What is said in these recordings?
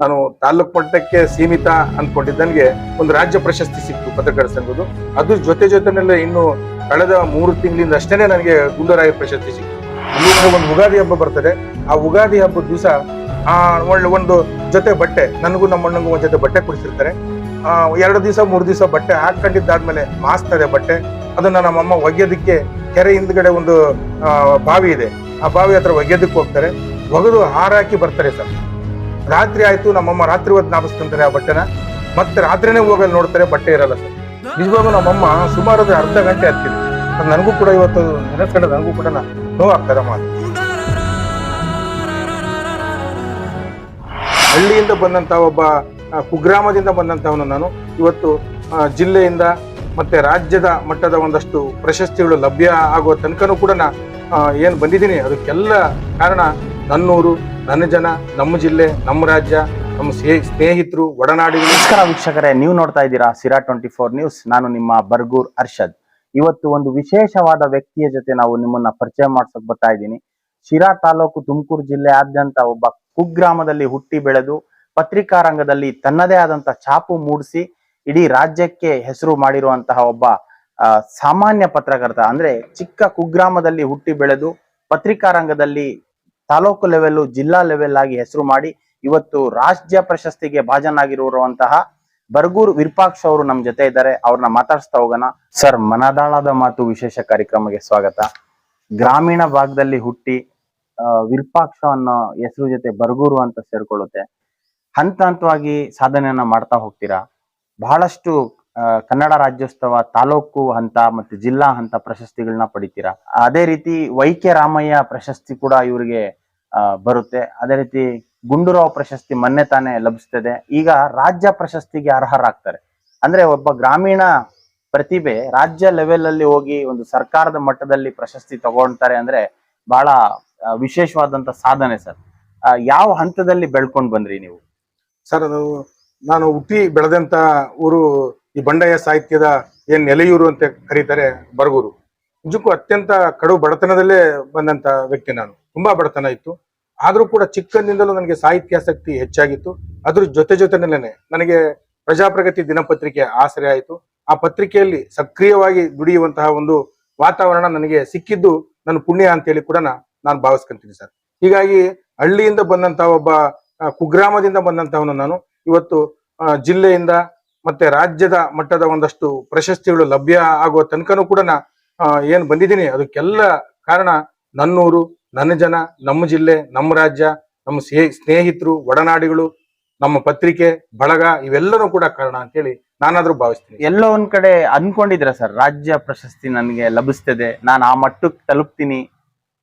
ನಾನು ತಾಲೂಕು ಮಟ್ಟಕ್ಕೆ ಸೀಮಿತ ಅಂದ್ಕೊಂಡಿದ್ದ ನನಗೆ ಒಂದು ರಾಜ್ಯ ಪ್ರಶಸ್ತಿ ಸಿಕ್ತು ಪತ್ರಕರ್ತ ಸಂಘದ್ದು. ಅದ್ರ ಜೊತೆ ಜೊತೆನಲ್ಲೇ ಇನ್ನು ಕಳೆದ ಮೂರು ತಿಂಗಳಿಂದ ಅಷ್ಟೇ ನನಗೆ ಗುಂಡರಾಯ ಪ್ರಶಸ್ತಿ ಸಿಕ್ತು. ಒಂದು ಉಗಾದಿ ಹಬ್ಬ ಬರ್ತದೆ. ಆ ಉಗಾದಿ ಹಬ್ಬದ ದಿವಸ ಆ ಒಳ್ಳೆ ಒಂದು ಜೊತೆ ಬಟ್ಟೆ, ನನಗೂ ನಮ್ಮ ಅಣ್ಣಂಗೂ ಒಂದು ಜೊತೆ ಬಟ್ಟೆ ಕೊಡಿಸಿರ್ತಾರೆ. ಎರಡು ದಿವಸ, ಮೂರು ದಿವಸ ಬಟ್ಟೆ ಹಾಕೊಂಡಿದ್ದಾದ್ಮೇಲೆ ಮಾಸ್ತದೆ ಬಟ್ಟೆ. ಅದನ್ನ ನಮ್ಮಮ್ಮ ಒಗೆಯೋದಕ್ಕೆ ಕೆರೆ ಹಿಂದ್ಗಡೆ ಒಂದು ಬಾವಿ ಇದೆ. ಆ ಬಾವಿ ಹತ್ರ ಒಗೆಯೋದಕ್ಕೆ ಹೋಗ್ತಾರೆ. ಒಗೆದು ಹಾರಾಕಿ ಬರ್ತಾರೆ ಸರ್. ರಾತ್ರಿ ಆಯ್ತು, ನಮ್ಮಮ್ಮ ರಾತ್ರಿ ಹೊತ್ತು ನಾಪಿಸ್ಕೊಂತಾರೆ ಆ ಬಟ್ಟೆನ. ಮತ್ತೆ ರಾತ್ರಿನೇ ಹೋಗಲ್ಲಿ ನೋಡ್ತಾರೆ, ಬಟ್ಟೆ ಇರಲ್ಲ ಸರ್. ನಿಜವಾಗೂ ನಮ್ಮಮ್ಮ ಸುಮಾರು ಅದು ಅರ್ಧ ಗಂಟೆ ಹತ್ತಿದೆ ನನಗೂ ಕೂಡ ಇವತ್ತು ನೆನೆಸ್ಕೊಂಡ್ರೆ ನನಗೂ ಕೂಡ ನೋವಾಗ್ತಾರೆ ಮಾತು ಹಳ್ಳಿಯಿಂದ ಬಂದಂತ ಒಬ್ಬ ಕುಗ್ರಾಮದಿಂದ ಬಂದಂತವನು ನಾನು. ಇವತ್ತು ಜಿಲ್ಲೆಯಿಂದ ಮತ್ತೆ ರಾಜ್ಯದ ಮಟ್ಟದ ಒಂದಷ್ಟು ಪ್ರಶಸ್ತಿಗಳು ಲಭ್ಯ ಆಗೋ ತನಕನೂ ಕೂಡ ಏನ್ ಬಂದಿದ್ದೀನಿ, ಅದಕ್ಕೆಲ್ಲ ಕಾರಣ ನನ್ನೂರು, ನನ್ನ ಜನ, ನಮ್ಮ ಜಿಲ್ಲೆ, ನಮ್ಮ ರಾಜ್ಯ, ನಮ್ಮ ಸ್ನೇ- ಸ್ನೇಹಿತರು, ಒಡನಾಡಿಗಳು. ನಮಸ್ಕಾರ ವೀಕ್ಷಕರೇ, ನೀವು ನೋಡ್ತಾ ಇದ್ದೀರಾ ಸಿರಾ ಟ್ವೆಂಟಿ ಫೋರ್ ನ್ಯೂಸ್. ನಾನು ನಿಮ್ಮ ಬರ್ಗೂರ್ ಅರ್ಷದ್. ಇವತ್ತು ಒಂದು ವಿಶೇಷವಾದ ವ್ಯಕ್ತಿಯ ಜೊತೆ ನಾವು ನಿಮ್ಮನ್ನ ಪರಿಚಯ ಮಾಡ್ಸಕ್ ಬರ್ತಾ ಇದ್ದೀನಿ. ಶಿರಾ ತಾಲೂಕು ತುಮಕೂರು ಜಿಲ್ಲೆಯಾದ್ಯಂತ ಒಬ್ಬ ಕುಗ್ರಾಮದಲ್ಲಿ ಹುಟ್ಟಿ ಬೆಳೆದು ಪತ್ರಿಕಾ ರಂಗದಲ್ಲಿ ತನ್ನದೇ ಆದಂತ ಛಾಪು ಮೂಡಿಸಿ ಇಡೀ ರಾಜ್ಯಕ್ಕೆ ಹೆಸರು ಮಾಡಿರುವಂತಹ ಒಬ್ಬ ಸಾಮಾನ್ಯ ಪತ್ರಕರ್ತ. ಅಂದ್ರೆ ಚಿಕ್ಕ ಕುಗ್ರಾಮದಲ್ಲಿ ಹುಟ್ಟಿ ಬೆಳೆದು ಪತ್ರಿಕಾ ರಂಗದಲ್ಲಿ ತಾಲೂಕು ಲೆವೆಲ್ ಜಿಲ್ಲಾ ಲೆವೆಲ್ ಆಗಿ ಹೆಸರು ಮಾಡಿ ಇವತ್ತು ರಾಜ್ಯ ಪ್ರಶಸ್ತಿಗೆ ಭಾಜನಾಗಿರುವಂತಹ ಬರ್ಗೂರ್ ವಿರ್ಪಾಕ್ಷ ಅವರು ನಮ್ ಜೊತೆ ಇದ್ದಾರೆ. ಅವ್ರನ್ನ ಮಾತಾಡಿಸ್ತಾ ಹೋಗೋಣ. ಸರ್, ಮನದಾಳದ ಮಾತು ವಿಶೇಷ ಕಾರ್ಯಕ್ರಮಕ್ಕೆ ಸ್ವಾಗತ. ಗ್ರಾಮೀಣ ಭಾಗದಲ್ಲಿ ಹುಟ್ಟಿ ವಿರ್ಪಾಕ್ಷ ಅನ್ನೋ ಹೆಸರು ಜೊತೆ ಬರ್ಗೂರು ಅಂತ ಸೇರ್ಕೊಳ್ಳುತ್ತೆ. ಹಂತ ಹಂತವಾಗಿ ಸಾಧನೆಯನ್ನ ಮಾಡ್ತಾ ಹೋಗ್ತೀರಾ? ಬಹಳಷ್ಟು ಕನ್ನಡ ರಾಜ್ಯೋತ್ಸವ ತಾಲೂಕು ಹಂತ ಮತ್ತು ಜಿಲ್ಲಾ ಹಂತ ಪ್ರಶಸ್ತಿಗಳನ್ನ ಪಡಿತೀರಾ? ಅದೇ ರೀತಿ ವೈಕೆ ರಾಮಯ್ಯ ಪ್ರಶಸ್ತಿ ಕೂಡ ಇವರಿಗೆ ಬರುತ್ತೆ. ಅದೇ ರೀತಿ ಗುಂಡೂರಾವ್ ಪ್ರಶಸ್ತಿ ಮೊನ್ನೆ ತಾನೇ ಲಭಿಸ್ತದೆ. ಈಗ ರಾಜ್ಯ ಪ್ರಶಸ್ತಿಗೆ ಅರ್ಹರಾಗ್ತಾರೆ. ಅಂದ್ರೆ ಒಬ್ಬ ಗ್ರಾಮೀಣ ಪ್ರತಿಭೆ ರಾಜ್ಯ ಲೆವೆಲ್ ಅಲ್ಲಿ ಹೋಗಿ ಒಂದು ಸರ್ಕಾರದ ಮಟ್ಟದಲ್ಲಿ ಪ್ರಶಸ್ತಿ ತಗೊಳ್ತಾರೆ ಅಂದ್ರೆ ಬಹಳ ವಿಶೇಷವಾದಂತ ಸಾಧನೆ ಸರ್. ಯಾವ ಹಂತದಲ್ಲಿ ಬೆಳ್ಕೊಂಡು ಬಂದ್ರಿ ನೀವು? ಸರ್, ಅದು ನಾನು ಹುಟ್ಟಿ ಬೆಳೆದಂತ ಊರು ಈ ಬಂಡಾಯ ಸಾಹಿತ್ಯದ ಏನ್ ನೆಲೆಯೂರು ಅಂತ ಕರೀತಾರೆ ಬರಗೂರು. ನಿಜಕ್ಕೂ ಅತ್ಯಂತ ಕಡು ಬಡತನದಲ್ಲೇ ಬಂದಂತ ವ್ಯಕ್ತಿ ನಾನು. ತುಂಬಾ ಬಡತನ ಇತ್ತು. ಆದ್ರೂ ಕೂಡ ಚಿಕ್ಕಂದಿಂದಲೂ ನನಗೆ ಸಾಹಿತ್ಯಾಸಕ್ತಿ ಹೆಚ್ಚಾಗಿತ್ತು. ಅದ್ರ ಜೊತೆ ಜೊತೆನಲ್ಲೇನೆ ನನಗೆ ಪ್ರಜಾಪ್ರಗತಿ ದಿನಪತ್ರಿಕೆ ಆಸರೆ ಆಯಿತು. ಆ ಪತ್ರಿಕೆಯಲ್ಲಿ ಸಕ್ರಿಯವಾಗಿ ದುಡಿಯುವಂತಹ ಒಂದು ವಾತಾವರಣ ನನಗೆ ಸಿಕ್ಕಿದ್ದು ನನ್ನ ಪುಣ್ಯ ಅಂತೇಳಿ ಕೂಡ ನಾನು ಭಾವಿಸ್ಕೊಂತೀನಿ ಸರ್. ಹೀಗಾಗಿ ಹಳ್ಳಿಯಿಂದ ಬಂದಂತಹ ಒಬ್ಬ ಕುಗ್ರಾಮದಿಂದ ಬಂದಂತಹವನು ನಾನು. ಇವತ್ತು ಜಿಲ್ಲೆಯಿಂದ ಮತ್ತೆ ರಾಜ್ಯದ ಮಟ್ಟದ ಒಂದಷ್ಟು ಪ್ರಶಸ್ತಿಗಳು ಲಭ್ಯ ಆಗುವ ತನಕನೂ ಕೂಡ ನಾ ಏನ್ ಬಂದಿದ್ದೀನಿ. ಅದಕ್ಕೆಲ್ಲ ಕಾರಣ ನನ್ನೂರು ನನ್ನ ಜನ ನಮ್ಮ ಜಿಲ್ಲೆ ನಮ್ಮ ರಾಜ್ಯ ನಮ್ಮ ಸ್ನೇ- ಸ್ನೇಹಿತರು ಒಡನಾಡಿಗಳು ನಮ್ಮ ಪತ್ರಿಕೆ ಬಳಗ ಇವೆಲ್ಲರೂ ಕೂಡ ಕಾರಣ ಅಂತ ಹೇಳಿ ನಾನಾದ್ರೂ ಭಾವಿಸ್ತೀನಿ. ಎಲ್ಲೋ ಒಂದ್ ಕಡೆ ಅನ್ಕೊಂಡಿದ್ರ ಸರ್? ರಾಜ್ಯ ಪ್ರಶಸ್ತಿ ನನಗೆ ಲಭಿಸ್ತದೆ. ನಾನು ಆ ಮಟ್ಟಕ್ಕೆ ತಲುಪ್ತೀನಿ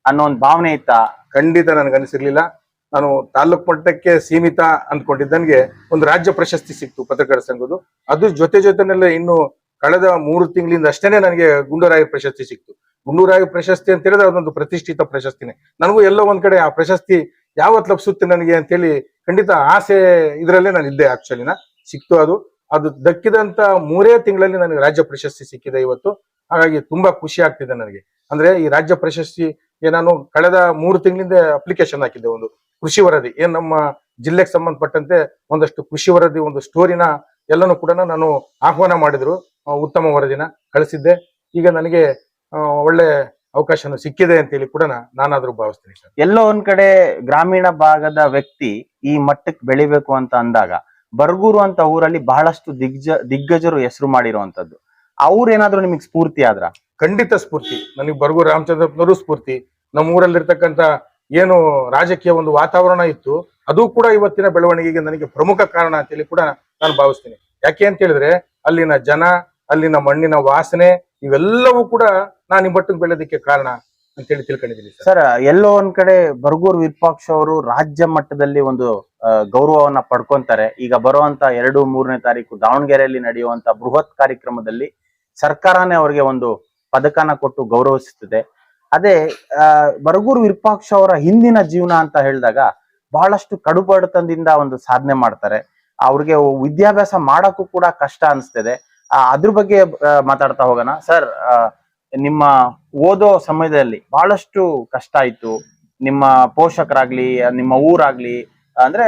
ಅನ್ನೋ ಒಂದು ಭಾವನೆ ಇತ್ತ? ಖಂಡಿತ ನನಗೆ ಅನಿಸಿರ್ಲಿಲ್ಲ ನಾನು ತಾಲೂಕ್ ಮಟ್ಟಕ್ಕೆ ಸೀಮಿತ ಅಂದ್ಕೊಂಡಿದ್ದಂಗೆ ಒಂದು ರಾಜ್ಯ ಪ್ರಶಸ್ತಿ ಸಿಕ್ತು ಪತ್ರಕರ್ತರ ಸಂಘದ್ದು. ಅದ್ರ ಜೊತೆ ಜೊತೆನಲ್ಲೇ ಇನ್ನು ಕಳೆದ ಮೂರು ತಿಂಗಳಿಂದ ಅಷ್ಟೇನೆ ನನಗೆ ಗುಂಡೂರಾಯ ಪ್ರಶಸ್ತಿ ಸಿಕ್ತು. ಗುಂಡೂರಾಯ ಪ್ರಶಸ್ತಿ ಅಂತ ಹೇಳಿದ್ರೆ ಅದೊಂದು ಪ್ರತಿಷ್ಠಿತ ಪ್ರಶಸ್ತಿನೇ. ನನಗೂ ಎಲ್ಲೋ ಒಂದ್ ಕಡೆ ಆ ಪ್ರಶಸ್ತಿ ಯಾವತ್ ಲಭಿಸುತ್ತೆ ನನಗೆ ಅಂತೇಳಿ ಖಂಡಿತ ಆಸೆ ಇದರಲ್ಲೇ ನಾನು ಇದ್ದೆ ಆಕ್ಚುಲಿನ ಸಿಕ್ತು ಅದು. ಅದು ದಕ್ಕಿದಂತ ಮೂರೇ ತಿಂಗಳಲ್ಲಿ ನನಗೆ ರಾಜ್ಯ ಪ್ರಶಸ್ತಿ ಸಿಕ್ಕಿದೆ ಇವತ್ತು. ಹಾಗಾಗಿ ತುಂಬಾ ಖುಷಿ ಆಗ್ತಿದೆ ನನಗೆ. ಅಂದ್ರೆ ಈ ರಾಜ್ಯ ಪ್ರಶಸ್ತಿ ನಾನು ಕಳೆದ ಮೂರು ತಿಂಗಳಿಂದ ಅಪ್ಲಿಕೇಶನ್ ಹಾಕಿದ್ದೆ ಒಂದು ಕೃಷಿ ವರದಿ. ಏನ್ ನಮ್ಮ ಜಿಲ್ಲೆಗೆ ಸಂಬಂಧಪಟ್ಟಂತೆ ಒಂದಷ್ಟು ಕೃಷಿ ವರದಿ, ಒಂದು ಸ್ಟೋರಿನ ಎಲ್ಲನೂ ಕೂಡ ನಾನು ಆಹ್ವಾನ ಮಾಡಿದ್ರು. ಉತ್ತಮ ವರದಿನ ಕಳಿಸಿದ್ದೆ. ಈಗ ನನಗೆ ಒಳ್ಳೆ ಅವಕಾಶ ಸಿಕ್ಕಿದೆ ಅಂತೇಳಿ ಕೂಡ ನಾ- ನಾನಾದ್ರೂ ಭಾವಿಸ್ತೀನಿ ಸರ್. ಎಲ್ಲೋ ಒಂದ್ ಕಡೆ ಗ್ರಾಮೀಣ ಭಾಗದ ವ್ಯಕ್ತಿ ಈ ಮಟ್ಟಕ್ಕೆ ಬೆಳಿಬೇಕು ಅಂತ ಅಂದಾಗ, ಬರಗೂರು ಅಂತ ಊರಲ್ಲಿ ಬಹಳಷ್ಟು ದಿಗ್ಜ, ದಿಗ್ಗಜರು ಹೆಸರು ಮಾಡಿರುವಂತದ್ದು. ಅವ್ರೇನಾದ್ರೂ ನಿಮಗೆ ಸ್ಫೂರ್ತಿ ಆದ್ರ? ಖಂಡಿತ ಸ್ಫೂರ್ತಿ. ನನಗೆ ಬರ್ಗು ರಾಮಚಂದ್ರಪ್ಪನವರು ಸ್ಫೂರ್ತಿ. ನಮ್ಮ ಊರಲ್ಲಿರ್ತಕ್ಕಂಥ ಏನು ರಾಜಕೀಯ ಒಂದು ವಾತಾವರಣ ಇತ್ತು ಅದು ಕೂಡ ಇವತ್ತಿನ ಬೆಳವಣಿಗೆಗೆ ನನಗೆ ಪ್ರಮುಖ ಕಾರಣ ಅಂತ ಹೇಳಿ ಕೂಡ ನಾನು ಭಾವಿಸ್ತೀನಿ. ಯಾಕೆ ಅಂತ ಹೇಳಿದ್ರೆ ಅಲ್ಲಿನ ಜನ ಅಲ್ಲಿನ ಮಣ್ಣಿನ ವಾಸನೆ ಇವೆಲ್ಲವೂ ಕೂಡ ನಾನು ಈ ಮಟ್ಟಕ್ಕೆ ಬೆಳೆಯೋದಕ್ಕೆ ಕಾರಣ ಅಂತೇಳಿ ತಿಳ್ಕೊಂಡಿದ್ದೀನಿ ಸರ್. ಸರ್ ಎಲ್ಲೋ ಒಂದ್ ಕಡೆ ಬರ್ಗೂರ್ ವಿರೂಪಾಕ್ಷ ಅವರು ರಾಜ್ಯ ಮಟ್ಟದಲ್ಲಿ ಒಂದು ಗೌರವವನ್ನ ಪಡ್ಕೊಂತಾರೆ. ಈಗ ಬರುವಂತ ಎರಡು ಮೂರನೇ ತಾರೀಕು ದಾವಣಗೆರೆಯಲ್ಲಿ ನಡೆಯುವಂತ ಬೃಹತ್ ಕಾರ್ಯಕ್ರಮದಲ್ಲಿ ಸರ್ಕಾರನೇ ಅವರಿಗೆ ಒಂದು ಪದಕನ ಕೊಟ್ಟು ಗೌರವಿಸುತ್ತದೆ. ಅದೇ ಬರಗೂರು ವಿರೂಪಾಕ್ಷ ಅವರ ಹಿಂದಿನ ಜೀವನ ಅಂತ ಹೇಳಿದಾಗ ಬಹಳಷ್ಟು ಕಡುಬಡತನದಿಂದ ಒಂದು ಸಾಧನೆ ಮಾಡ್ತಾರೆ. ಅವ್ರಿಗೆ ವಿದ್ಯಾಭ್ಯಾಸ ಮಾಡಕ್ಕೂ ಕೂಡ ಕಷ್ಟ ಅನಿಸ್ತದೆ. ಅದ್ರ ಬಗ್ಗೆ ಮಾತಾಡ್ತಾ ಹೋಗೋಣ. ಸರ್ ನಿಮ್ಮ ಓದೋ ಸಮಯದಲ್ಲಿ ಬಹಳಷ್ಟು ಕಷ್ಟ ಆಯಿತು. ನಿಮ್ಮ ಪೋಷಕರಾಗ್ಲಿ, ನಿಮ್ಮ ಊರಾಗ್ಲಿ, ಅಂದ್ರೆ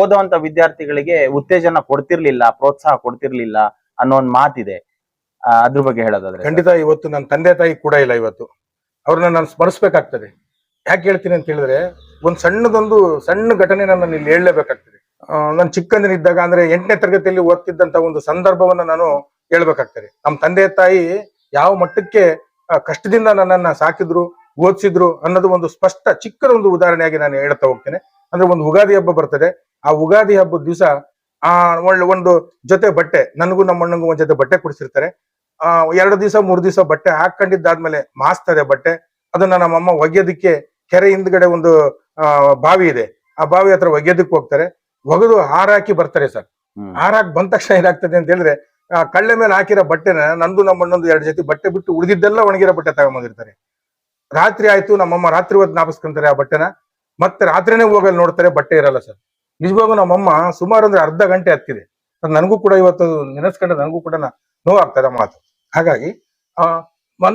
ಓದೋಂತ ವಿದ್ಯಾರ್ಥಿಗಳಿಗೆ ಉತ್ತೇಜನ ಕೊಡ್ತಿರ್ಲಿಲ್ಲ, ಪ್ರೋತ್ಸಾಹ ಕೊಡ್ತಿರ್ಲಿಲ್ಲ ಅನ್ನೋ ಒಂದು ಮಾತಿದೆ. ಅದ್ರ ಬಗ್ಗೆ ಹೇಳೋದಾದ್ರೆ ಖಂಡಿತ ಇವತ್ತು ನನ್ನ ತಂದೆ ತಾಯಿ ಕೂಡ ಇಲ್ಲ ಇವತ್ತು. ಅವ್ರನ್ನ ನಾನು ಸ್ಮರಿಸ್ಬೇಕಾಗ್ತದೆ. ಯಾಕೆ ಹೇಳ್ತೀನಿ ಅಂತ ಹೇಳಿದ್ರೆ, ಒಂದ್ ಸಣ್ಣದೊಂದು ಸಣ್ಣ ಘಟನೆ ನಾನು ಇಲ್ಲಿ ಹೇಳಲೇಬೇಕಾಗ್ತದೆ. ನಾನು ಚಿಕ್ಕಂದಿನಿದ್ದಾಗ ಅಂದ್ರೆ ಎಂಟನೇ ತರಗತಿಯಲ್ಲಿ ಓದ್ತಿದ್ದಂತ ಒಂದು ಸಂದರ್ಭವನ್ನ ನಾನು ಹೇಳ್ಬೇಕಾಗ್ತದೆ. ನಮ್ಮ ತಂದೆ ತಾಯಿ ಯಾವ ಮಟ್ಟಕ್ಕೆ ಕಷ್ಟದಿಂದ ನನ್ನನ್ನ ಸಾಕಿದ್ರು, ಓದಿಸಿದ್ರು ಅನ್ನೋದು ಒಂದು ಸ್ಪಷ್ಟ ಚಿಕ್ಕದೊಂದು ಉದಾಹರಣೆಯಾಗಿ ನಾನು ಹೇಳ್ತಾ ಹೋಗ್ತೇನೆ. ಅಂದ್ರೆ ಒಂದು ಉಗಾದಿ ಹಬ್ಬ ಬರ್ತದೆ. ಆ ಉಗಾದಿ ಹಬ್ಬದ ದಿವಸ, ಆ, ಒಳ್ಳೆ ಒಂದು ಜೊತೆ ಬಟ್ಟೆ, ನನಗೂ ನಮ್ಮ ಅಣ್ಣಂಗೂ ಒಂದ್ ಜೊತೆ ಬಟ್ಟೆ ಕೊಡಿಸಿರ್ತಾರೆ. ಎರಡು ದಿವಸ ಮೂರು ದಿವಸ ಬಟ್ಟೆ ಹಾಕೊಂಡಿದ್ದಾದ್ಮೇಲೆ ಮಾಸ್ತದೆ ಬಟ್ಟೆ ಅದನ್ನ ನಮ್ಮಮ್ಮ ಒಗೆಯೋದಕ್ಕೆ ಕೆರೆ ಹಿಂದ್ಗಡೆ ಒಂದು ಬಾವಿ ಇದೆ. ಆ ಬಾವಿ ಹತ್ರ ಒಗೆಯೋದಕ್ಕೆ ಹೋಗ್ತಾರೆ. ಒಗೆದು ಹಾರಾಕಿ ಬರ್ತಾರೆ ಸರ್. ಹಾರಾಕಿ ಬಂದ ತಕ್ಷಣ ಏನಾಗ್ತದೆ ಅಂತ ಹೇಳಿದ್ರೆ ಆ ಕಳ್ಳೆ ಮೇಲೆ ಹಾಕಿರೋ ಬಟ್ಟೆನ ನಂದು ನಮ್ಮ ಅಣ್ಣಂದು ಎರಡು ಜೊತೆ ಬಟ್ಟೆ ಬಿಟ್ಟು ಉಳಿದಿದ್ದೆಲ್ಲ ಒಣಗಿರೋ ಬಟ್ಟೆ ತಗೊಂಬಂದಿರ್ತಾರೆ. ರಾತ್ರಿ ಆಯ್ತು ನಮ್ಮಮ್ಮ ರಾತ್ರಿ ಹೊತ್ತು ನಾಪಿಸ್ಕೊಂತಾರೆ ಆ ಬಟ್ಟೆನ. ಮತ್ತೆ ರಾತ್ರಿನೇ ಹೋಗಲ್ಲಿ ನೋಡ್ತಾರೆ ಬಟ್ಟೆ ಇರಲ್ಲ ಸರ್. ನಿಜವಾಗೂ ನಮ್ಮಮ್ಮ ಸುಮಾರು ಅಂದ್ರೆ ಅರ್ಧ ಗಂಟೆ ಹತ್ತಿದೆ. ನನಗೂ ಕೂಡ ಇವತ್ತು ನೆನೆಸ್ಕೊಂಡ್ರೆ ನನಗೂ ಕೂಡ ನೋವಾಗ್ತದೆ ಮಾತು. ಹಾಗಾಗಿ ಆ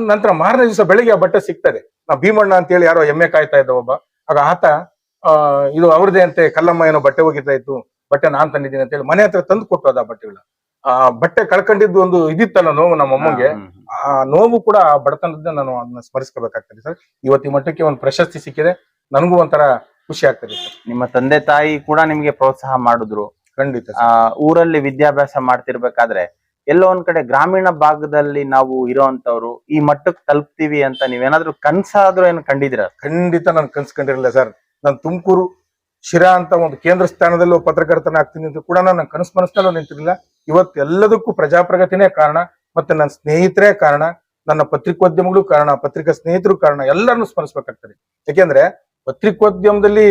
ನಂತರ ಮಾರನೇ ದಿವಸ ಬೆಳಿಗ್ಗೆ ಆ ಬಟ್ಟೆ ಸಿಗ್ತದೆ. ನಾ ಭೀಮಣ್ಣ ಅಂತ ಹೇಳಿ ಯಾರೋ ಎಮ್ಮೆ ಕಾಯ್ತಾ ಇದ್ದ ಒಬ್ಬ. ಆಗ ಆತ ಆ ಇದು ಅವ್ರದೇ ಅಂತೆ ಕಲ್ಲಮ್ಮ ಏನೋ ಬಟ್ಟೆ ಹೋಗಿತಾ ಇತ್ತು ಬಟ್ಟೆ ನಾನ್ ತಂದಿದ್ದೀನಿ ಅಂತ ಹೇಳಿ ಮನೆ ಹತ್ರ ತಂದು ಕೊಟ್ಟು ಅದ ಬಟ್ಟೆಗಳ ಆ ಬಟ್ಟೆ ಕಳ್ಕೊಂಡಿದ್ದು ಒಂದು ಇದಿತ್ತಲ್ಲ ನೋವು ನಮ್ಮ ಅಮ್ಮಂಗೆ. ಆ ನೋವು ಕೂಡ ಆ ಬಡತನದಿಂದ ನಾನು ಅದನ್ನ ಸ್ಮರಿಸ್ಕೋಬೇಕಾಗ್ತದೆ ಸರ್. ಇವತ್ತಿನ ಮಟ್ಟಕ್ಕೆ ಒಂದು ಪ್ರಶಸ್ತಿ ಸಿಕ್ಕಿದೆ ನನಗೂ ಒಂಥರ ಖುಷಿ ಆಗ್ತದೆ ಸರ್. ನಿಮ್ಮ ತಂದೆ ತಾಯಿ ಕೂಡ ನಿಮ್ಗೆ ಪ್ರೋತ್ಸಾಹ ಮಾಡಿದ್ರು. ಖಂಡಿತ ಆ. ಊರಲ್ಲಿ ವಿದ್ಯಾಭ್ಯಾಸ ಮಾಡ್ತಿರ್ಬೇಕಾದ್ರೆ ಎಲ್ಲೋ ಒಂದ್ ಕಡೆ ಗ್ರಾಮೀಣ ಭಾಗದಲ್ಲಿ ನಾವು ಇರೋಂತವ್ರು ಈ ಮಟ್ಟಕ್ಕೆ ತಲುಪ್ತೀವಿ ಅಂತ ನೀವೇನಾದ್ರೂ ಕನ್ಸಾದ್ರೂ ಏನು ಕಂಡಿದ್ದೀರ? ಖಂಡಿತ ನಾನು ಕನ್ಸ್ಕೊಂಡಿರಲಿಲ್ಲ ಸರ್. ನಾನು ತುಮಕೂರು ಶಿರಾ ಅಂತ ಒಂದು ಕೇಂದ್ರ ಸ್ಥಾನದಲ್ಲೂ ಪತ್ರಕರ್ತನ ಆಗ್ತೀನಿ ಅಂತ ಕೂಡ ನಾನು ಕನಸು ಮನಸ್ಸಲ್ಲೂ ನಿಂತಿರಲಿಲ್ಲ. ಇವತ್ತು ಎಲ್ಲದಕ್ಕೂ ಪ್ರಜಾಪ್ರಗತಿನೇ ಕಾರಣ ಮತ್ತೆ ನನ್ನ ಸ್ನೇಹಿತರೇ ಕಾರಣ, ನನ್ನ ಪತ್ರಿಕೋದ್ಯಮಗಳು ಕಾರಣ, ಪತ್ರಿಕಾ ಸ್ನೇಹಿತರು ಕಾರಣ, ಎಲ್ಲರನ್ನು ಸ್ಮರಿಸ್ಬೇಕಾಗ್ತದೆ. ಯಾಕೆಂದ್ರೆ ಪತ್ರಿಕೋದ್ಯಮದಲ್ಲಿ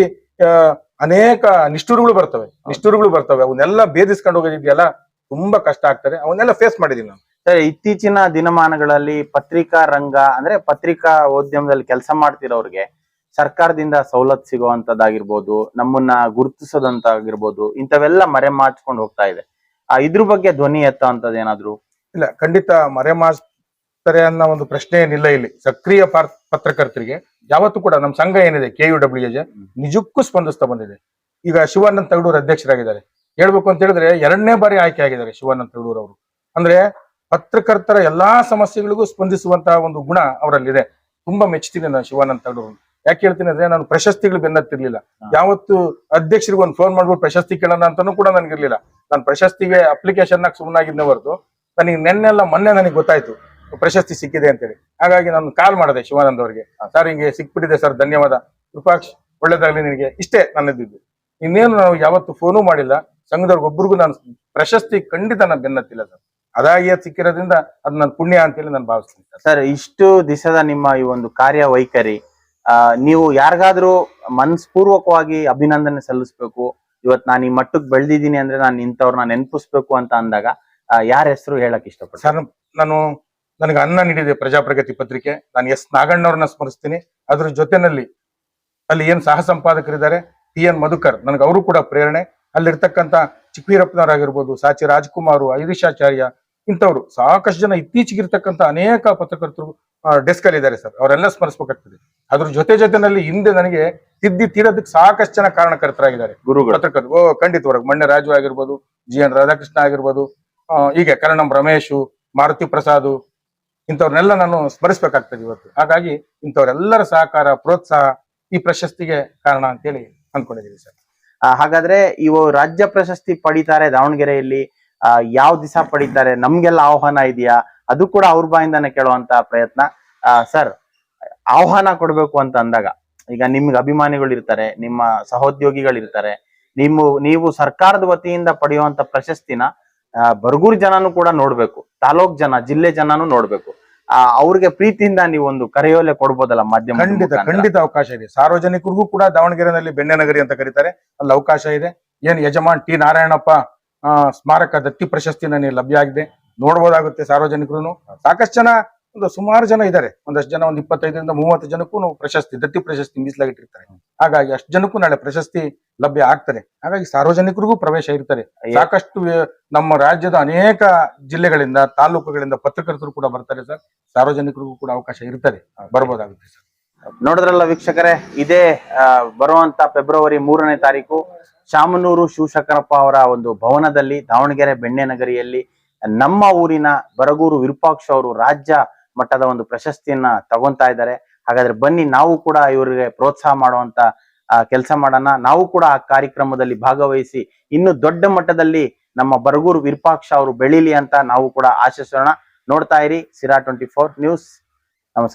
ಅನೇಕ ನಿಷ್ಠುರಗಳು ಬರ್ತವೆ ನಿಷ್ಠುರಗಳು ಬರ್ತವೆ. ಅವನ್ನೆಲ್ಲ ಭೇದಿಸ್ಕೊಂಡು ಹೋಗೋದಿದೆಯಲ್ಲ ತುಂಬಾ ಕಷ್ಟ ಆಗ್ತದೆ. ಅವನ್ನೆಲ್ಲ ಫೇಸ್ ಮಾಡಿದೀನಿ ನಾನು. ಸರ್ ಇತ್ತೀಚಿನ ದಿನಮಾನಗಳಲ್ಲಿ ಪತ್ರಿಕಾ ರಂಗ ಅಂದ್ರೆ ಪತ್ರಿಕಾ ಉದ್ಯಮದಲ್ಲಿ ಕೆಲಸ ಮಾಡ್ತಿರೋರ್ಗೆ ಸರ್ಕಾರದಿಂದ ಸವಲತ್ತು ಸಿಗುವಂತದ್ದಾಗಿರ್ಬೋದು ನಮ್ಮನ್ನ ಗುರುತಿಸೋದಂತಾಗಿರ್ಬೋದು ಇಂಥವೆಲ್ಲ ಮರೆ ಮಾಚ್ಕೊಂಡು ಹೋಗ್ತಾ ಇದೆ. ಆ ಇದ್ರ ಬಗ್ಗೆ ಧ್ವನಿ ಎತ್ತ ಅಂತದ್ ಏನಾದ್ರು? ಇಲ್ಲ ಖಂಡಿತ ಮರೆ ಮಾಡಿಸ್ತಾರೆ ಅನ್ನೋ ಒಂದು ಪ್ರಶ್ನೆ ಏನಿಲ್ಲ ಇಲ್ಲಿ. ಸಕ್ರಿಯ ಪಾರ್- ಪತ್ರಕರ್ತರಿಗೆ ಯಾವತ್ತೂ ಕೂಡ ನಮ್ಮ ಸಂಘ ಏನಿದೆ ಕೆ ಯು ಡಬ್ಲ್ಯೂ ಎಜೆ ನಿಜಕ್ಕೂ ಸ್ಪಂದಿಸ್ತಾ ಬಂದಿದೆ. ಈಗ ಶಿವಾನಂದ ತಗಡೂರು ಅಧ್ಯಕ್ಷರಾಗಿದ್ದಾರೆ. ಹೇಳ್ಬೇಕು ಅಂತ ಹೇಳಿದ್ರೆ ಎರಡನೇ ಬಾರಿ ಆಯ್ಕೆ ಆಗಿದ್ದಾರೆ ಶಿವಾನಂದ ತಡೂರ್ ಅವರು. ಅಂದ್ರೆ ಪತ್ರಕರ್ತರ ಎಲ್ಲಾ ಸಮಸ್ಯೆಗಳಿಗೂ ಸ್ಪಂದಿಸುವಂತಹ ಒಂದು ಗುಣ ಅವರಲ್ಲಿದೆ. ತುಂಬಾ ಮೆಚ್ಚುತ್ತೀನಿ ನಾನು ಶಿವಾನಂದ ತಗಡೂರು ಯಾಕೆ ಹೇಳ್ತೀನಿ ಅಂದ್ರೆ ನಾನು ಪ್ರಶಸ್ತಿಗಳು ಬೆನ್ನತ್ತಿರ್ಲಿಲ್ಲ. ಯಾವತ್ತು ಅಧ್ಯಕ್ಷರಿಗೆ ಒಂದು ಫೋನ್ ಮಾಡ್ಬಿಟ್ಟು ಪ್ರಶಸ್ತಿ ಕೇಳೋಣ ಅಂತಾನೂ ಕೂಡ ನನಗಿರ್ಲಿಲ್ಲ. ನಾನು ಪ್ರಶಸ್ತಿಗೆ ಅಪ್ಲಿಕೇಶನ್ ನಾಗ ಸುಮ್ಮನಾಗಿದ್ದೆ ಹೊರತು ನನಗೆ ನೆನ್ನೆಲ್ಲ ಮೊನ್ನೆ ನನಗೆ ಗೊತ್ತಾಯ್ತು ಪ್ರಶಸ್ತಿ ಸಿಕ್ಕಿದೆ ಅಂತೇಳಿ. ಹಾಗಾಗಿ ನಾನು ಕಾಲ್ ಮಾಡಿದೆ ಶಿವಾನಂದ ಅವರಿಗೆ ಸರ್ ಹಿಂಗೆ ಸಿಕ್ಬಿಟ್ಟಿದೆ ಸರ್ ಧನ್ಯವಾದ. ಕೃಪಾಕ್ಷ್ ಒಳ್ಳೇದಾಗ್ಲಿ ನಿನಗೆ. ಇಷ್ಟೇ ನನ್ನದಿದ್ದು. ಇನ್ನೇನು ನಾವು ಯಾವತ್ತು ಫೋನು ಮಾಡಿಲ್ಲ. ಸಂಘದವ್ರಿಗೆ ಒಬ್ರಿಗೂ ನಾನು ಪ್ರಶಸ್ತಿ ಖಂಡಿತ ನಾನು ಬೆನ್ನತ್ತಿಲ್ಲ ಸರ್. ಅದಾಗಿ ಅದ್ ಸಿಕ್ಕಿರೋದ್ರಿಂದ ಅದು ನನ್ನ ಪುಣ್ಯ ಅಂತೇಳಿ ನಾನು ಭಾವಿಸ್ತೀನಿ ಸರ್. ಇಷ್ಟು ದಿವಸದ ನಿಮ್ಮ ಈ ಒಂದು ಕಾರ್ಯ ವೈಖರಿ ಆ ನೀವು ಯಾರಿಗಾದ್ರೂ ಮನಸ್ಪೂರ್ವಕವಾಗಿ ಅಭಿನಂದನೆ ಸಲ್ಲಿಸ್ಬೇಕು. ಇವತ್ ನಾನು ಈ ಮಟ್ಟಕ್ಕೆ ಬೆಳೆದಿದ್ದೀನಿ ಅಂದ್ರೆ ನಾನು ಇಂಥವ್ರನ್ನ ನೆನಪಿಸ್ಬೇಕು ಅಂತ ಅಂದಾಗ ಯಾರ ಹೆಸರು ಹೇಳಕ್ ಇಷ್ಟಪಡ್ತೀನಿ ಸರ್ ನಾನು ನನಗೆ ಅನ್ನ ನೀಡಿದೆ ಪ್ರಜಾಪ್ರಗತಿ ಪತ್ರಿಕೆ. ನಾನು ಎಸ್ ನಾಗಣ್ಣವ್ರನ್ನ ಸ್ಮರಿಸ್ತೀನಿ. ಅದ್ರ ಜೊತೆನಲ್ಲಿ ಅಲ್ಲಿ ಏನ್ ಸಹ ಸಂಪಾದಕರಿದ್ದಾರೆ ಟಿ ಎನ್ ಮಧುಕರ್ ನನಗೆ ಅವರು ಕೂಡ ಪ್ರೇರಣೆ. ಅಲ್ಲಿರ್ತಕ್ಕಂಥ ಚಿಕ್ಕವೀರಪ್ಪನವರಾಗಿರ್ಬೋದು ಸಾಚಿ ರಾಜ್ಕುಮಾರ್ ಐರಿಶಾಚಾರ್ಯ ಇಂಥವ್ರು. ಸಾಕಷ್ಟು ಜನ ಇತ್ತೀಚೆಗಿರ್ತಕ್ಕಂಥ ಅನೇಕ ಪತ್ರಕರ್ತರು ಡೆಸ್ಕ್ ಅಲ್ಲಿ ಇದ್ದಾರೆ ಸರ್. ಅವರೆಲ್ಲ ಸ್ಮರಿಸ್ಬೇಕಾಗ್ತದೆ. ಅದ್ರ ಜೊತೆ ಜೊತೆನಲ್ಲಿ ಹಿಂದೆ ನನಗೆ ತಿದ್ದಿ ತೀರೋದಕ್ಕೆ ಸಾಕಷ್ಟು ಜನ ಕಾರಣಕರ್ತರಾಗಿದ್ದಾರೆ. ಗುರು ಪತ್ರಕರ್ತರು. ಓ ಖಂಡಿತವಾಗ ಮಣ್ಣೆ ರಾಜು ಆಗಿರ್ಬೋದು ಜಿ ಎನ್ ರಾಧಾಕೃಷ್ಣ ಆಗಿರ್ಬೋದು ಆ, ಹೀಗೆ ಕರಣಂ ರಮೇಶು ಮಾರುತಿ ಪ್ರಸಾದ್ ಇಂಥವ್ರನ್ನೆಲ್ಲ ನಾನು ಸ್ಮರಿಸ್ಬೇಕಾಗ್ತದೆ ಇವತ್ತು. ಹಾಗಾಗಿ ಇಂಥವರೆಲ್ಲರ ಸಹಕಾರ ಪ್ರೋತ್ಸಾಹ ಈ ಪ್ರಶಸ್ತಿಗೆ ಕಾರಣ ಅಂತೇಳಿ ಅನ್ಕೊಂಡಿದ್ದೀನಿ ಸರ್. ಹಾಗಾದ್ರೆ ಇವು ರಾಜ್ಯ ಪ್ರಶಸ್ತಿ ಪಡಿತಾರೆ ದಾವಣಗೆರೆಯಲ್ಲಿ. ಯಾವ ದಿವಸ ಪಡಿತಾರೆ? ನಮ್ಗೆಲ್ಲ ಆಹ್ವಾನ ಇದೆಯಾ? ಅದು ಕೂಡ ಅವ್ರ ಬಾಯಿಂದಾನೆ ಕೇಳುವಂತ ಪ್ರಯತ್ನ. ಸರ್, ಆಹ್ವಾನ ಕೊಡ್ಬೇಕು ಅಂತ ಅಂದಾಗ, ಈಗ ನಿಮ್ಗೆ ಅಭಿಮಾನಿಗಳು ಇರ್ತಾರೆ, ನಿಮ್ಮ ಸಹೋದ್ಯೋಗಿಗಳು ಇರ್ತಾರೆ, ನಿಮ್ಮ, ನೀವು ಸರ್ಕಾರದ ವತಿಯಿಂದ ಪಡೆಯುವಂತ ಪ್ರಶಸ್ತಿನ ಬರಗೂರು ಜನನು ಕೂಡ ನೋಡ್ಬೇಕು, ತಾಲೂಕ್ ಜನ, ಜಿಲ್ಲೆ ಜನನು ನೋಡ್ಬೇಕು. ಅವ್ರಿಗೆ ಪ್ರೀತಿಯಿಂದ ನೀವು ಒಂದು ಕರೆಯೋಲೆ ಕೊಡ್ಬೋದಲ್ಲ ಮಾಧ್ಯಮ ಖಂಡಿತ ಖಂಡಿತ ಅವಕಾಶ ಇದೆ. ಸಾರ್ವಜನಿಕರಿಗೂ ಕೂಡ ದಾವಣಗೆರೆನಲ್ಲಿ ಬೆಣ್ಣೆನಗರಿ ಅಂತ ಕರೀತಾರೆ. ಅಲ್ಲಿ ಅವಕಾಶ ಇದೆ. ಏನ್ ಯಜಮಾನ್ ಟಿ ನಾರಾಯಣಪ್ಪ ಆ, ಸ್ಮಾರಕ ದತ್ತಿ ಪ್ರಶಸ್ತಿ ನನಗೆ ಲಭ್ಯ ಆಗಿದೆ. ನೋಡ್ಬೋದಾಗುತ್ತೆ ಸಾರ್ವಜನಿಕರು ಸಾಕಷ್ಟು ಜನ ಒಂದು ಸುಮಾರು ಜನ ಇದ್ದಾರೆ. ಒಂದಷ್ಟು ಜನ ಒಂದು ಇಪ್ಪತ್ತೈದರಿಂದ ಮೂವತ್ತು ಜನಕ್ಕೂ ನಾವು ಪ್ರಶಸ್ತಿ ದತ್ತಿ ಪ್ರಶಸ್ತಿ ಮೀಸಲಾಗಿಟ್ಟಿರ್ತಾರೆ. ಹಾಗಾಗಿ ಅಷ್ಟು ಜನಕ್ಕೂ ನಾಳೆ ಪ್ರಶಸ್ತಿ ಲಭ್ಯ ಆಗ್ತದೆ. ಹಾಗಾಗಿ ಸಾರ್ವಜನಿಕರಿಗೂ ಪ್ರವೇಶ ಇರ್ತಾರೆ ಸಾಕಷ್ಟು ನಮ್ಮ ರಾಜ್ಯದ ಅನೇಕ ಜಿಲ್ಲೆಗಳಿಂದ ತಾಲೂಕುಗಳಿಂದ ಪತ್ರಕರ್ತರು ಕೂಡ ಬರ್ತಾರೆ ಸರ್. ಸಾರ್ವಜನಿಕರಿಗೂ ಕೂಡ ಅವಕಾಶ ಇರ್ತಾರೆ ಬರ್ಬೋದಾಗುತ್ತೆ ಸರ್. ನೋಡಿದ್ರಲ್ಲ ವೀಕ್ಷಕರೇ ಇದೇ ಬರುವಂತ ಫೆಬ್ರವರಿ ಮೂರನೇ ತಾರೀಕು ಶಾಮನೂರು ಶಿವಶಂಕರಪ್ಪ ಅವರ ಒಂದು ಭವನದಲ್ಲಿ ದಾವಣಗೆರೆ ಬೆಣ್ಣೆ ನಗರಿಯಲ್ಲಿ ನಮ್ಮ ಊರಿನ ಬರಗೂರು ವಿರೂಪಾಕ್ಷ ಅವರು ರಾಜ್ಯ ಮಟ್ಟದ ಒಂದು ಪ್ರಶಸ್ತಿಯನ್ನ ತಗೊಂತಾ ಇದ್ದಾರೆ. ಹಾಗಾದ್ರೆ ಬನ್ನಿ ನಾವು ಕೂಡ ಇವರಿಗೆ ಪ್ರೋತ್ಸಾಹ ಮಾಡುವಂತ ಕೆಲಸ ಮಾಡೋಣ. ನಾವು ಕೂಡ ಆ ಕಾರ್ಯಕ್ರಮದಲ್ಲಿ ಭಾಗವಹಿಸಿ ಇನ್ನು ದೊಡ್ಡ ಮಟ್ಟದಲ್ಲಿ ನಮ್ಮ ಬರಗೂರು ವಿರೂಪಾಕ್ಷ ಅವರು ಬೆಳೀಲಿ ಅಂತ ನಾವು ಕೂಡ ಆಶಿಸೋಣ. ನೋಡ್ತಾ ಇರಿ ಸಿರಾ ಟ್ವೆಂಟಿ ಫೋರ್ ನ್ಯೂಸ್. ನಮಸ್ಕಾರ.